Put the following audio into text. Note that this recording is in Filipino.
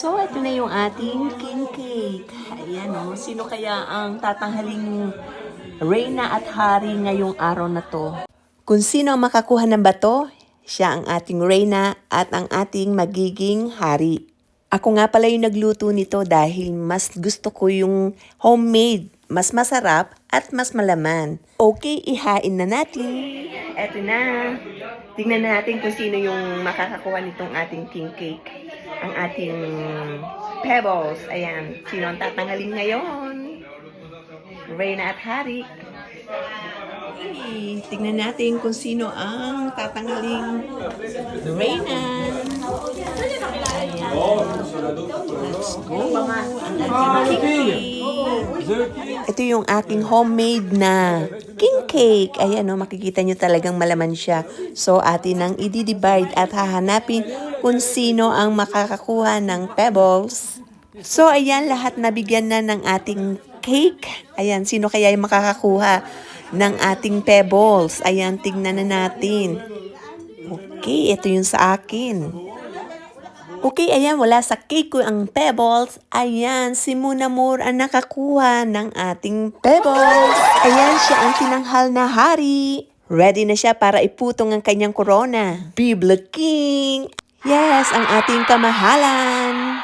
So, ito na yung ating king cake. Ayan o. Sino kaya ang tatanghaling reyna at hari ngayong araw na to? Kung sino ang makakuha ng bato, siya ang ating reyna at ang ating magiging hari. Ako nga pala yung nagluto nito dahil mas gusto ko yung homemade. Mas masarap at mas malaman. Okay, ihain na natin. Eto na. Tingnan natin kung sino yung makakakuha nitong ating king cake. Ang ating pebbles. Ayan. Sino ang tatanghalin ngayon? Reyna at Hari. Okay, tingnan natin kung sino ang tatanghaling Reyna. Ayan. Let's go. Ang ating king cake. Ito yung aking homemade na king cake. Ayan, no, makikita nyo talagang malaman siya. So, atin ang i-divide at hahanapin kung sino ang makakakuha ng pebbles. So, ayan, lahat nabigyan na ng ating cake. Ayan, sino kaya yung makakakuha ng ating pebbles? Ayan, tignan na natin. Okay, ito yung sa akin. Okay, ayan, wala sa cake ko ang pebbles. Ayan, si Muna Moore ang nakakuha ng ating pebbles. Ayan, siya ang tinanghal na hari. Ready na siya para iputong ang kanyang corona. Bibla King! Yes, ang ating kamahalan.